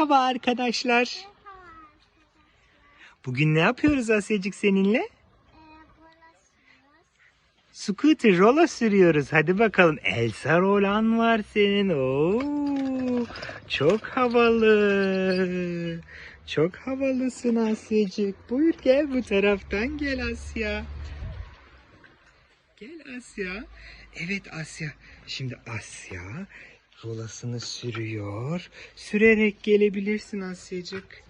Merhaba arkadaşlar. Bugün ne yapıyoruz Asyacık seninle? Scooter rola sürüyoruz. Hadi bakalım. Elsa rolan var senin. Oo, çok havalı. Çok havalısın Asyacık. Buyur gel bu taraftan gel Asya. Gel Asya. Evet Asya. Şimdi Asya rolasını sürüyor. Sürerek gelebilirsin Asyacık.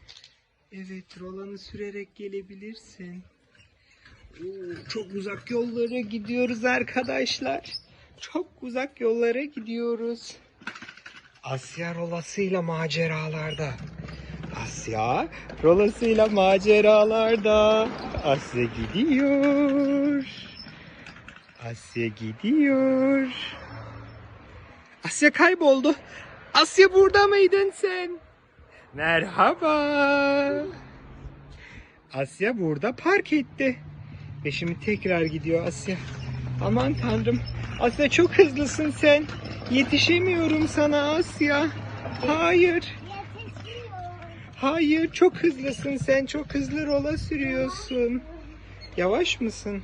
Evet rolanı sürerek gelebilirsin. Oo, çok uzak yollara gidiyoruz arkadaşlar. Çok uzak yollara gidiyoruz. Asya rolasıyla maceralarda. Asya rolasıyla maceralarda. Asya gidiyor. Asya gidiyor. Asya kayboldu. Asya burada mıydın sen? Merhaba. Asya burada park etti. Ve şimdi tekrar gidiyor Asya. Aman tanrım. Asya çok hızlısın sen. Yetişemiyorum sana Asya. Hayır. Hayır çok hızlısın sen. Çok hızlı rola sürüyorsun. Yavaş mısın?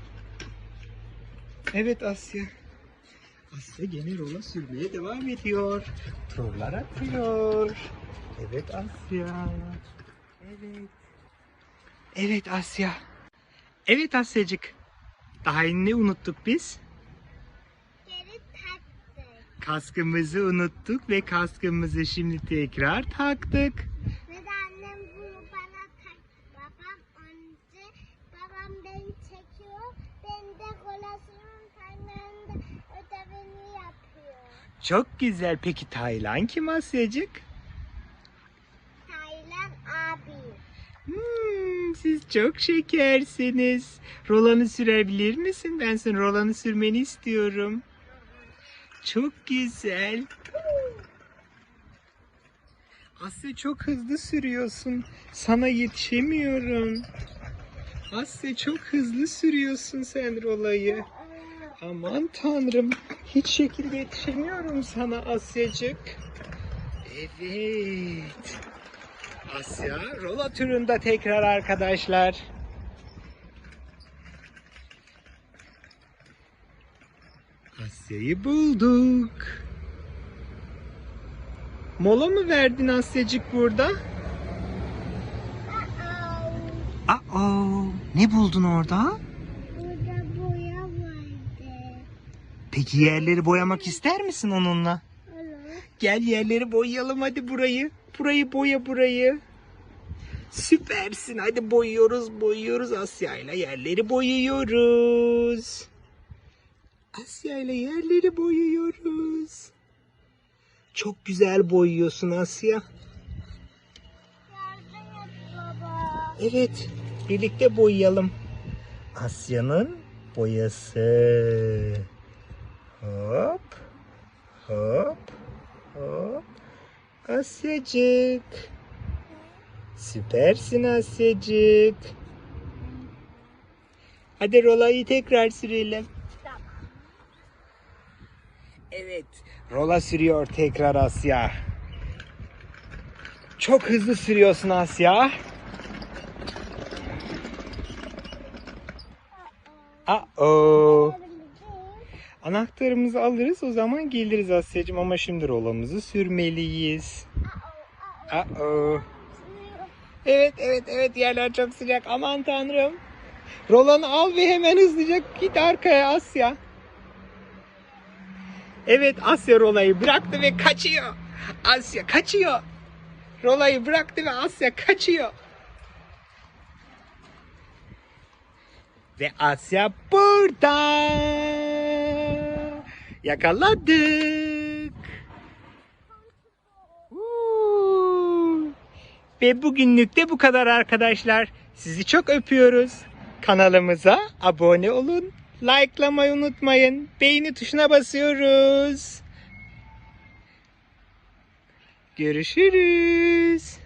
Evet Asya. Asya gene rola sürmeye devam ediyor. Trollar atıyor. Evet Asya. Evet. Evet Asya. Evet Asyacık. Daha ne unuttuk biz? Geri taktık. Kaskımızı unuttuk ve kaskımızı şimdi tekrar taktık. Ve de annem bunu bana tak. Babam önce, babam beni çekiyor. Ben de kolasının Çok güzel. Peki Taylan kim Asyacık? Taylan abi. Hmm, siz çok şekersiniz. Rolanı sürebilir misin? Ben senin rolanı sürmeni istiyorum. Çok güzel. Asya çok hızlı sürüyorsun. Sana yetişemiyorum. Asya çok hızlı sürüyorsun sen rolayı. Aman tanrım. Hiç şekilde yetişemiyorum sana Asyacık. Evet. Asya rola turunda tekrar arkadaşlar. Asya'yı bulduk. Mola mı verdin Asyacık burada? Aa, Aa, ne buldun orada? Peki yerleri boyamak ister misin onunla? Gel yerleri boyayalım hadi burayı. Burayı boya burayı. Süpersin. Hadi boyuyoruz boyuyoruz Asya ile yerleri boyuyoruz. Asya ile yerleri boyuyoruz. Çok güzel boyuyorsun Asya. Evet, birlikte boyayalım. Asya'nın boyası. Hop, hop, hop. Asyacık. Süpersin Asyacık. Hadi rolayı tekrar sürelim. Evet, rola sürüyor tekrar Asya. Çok hızlı sürüyorsun Asya. Uh-oh. Anahtarımızı alırız o zaman geliriz Asya'cığım ama şimdi rolamızı sürmeliyiz. Uh-oh. Evet evet evet yerler çok sıcak aman tanrım. Rolanı al ve hemen hızlıca git arkaya Asya. Evet Asya rolayı bıraktı ve kaçıyor. Asya kaçıyor. Rolayı bıraktı ve Asya kaçıyor. Ve Asya burada. Yakaladık. Ve bugünlük de bu kadar arkadaşlar. Sizi çok öpüyoruz. Kanalımıza abone olun. Like'lamayı unutmayın. Beğeni tuşuna basıyoruz. Görüşürüz.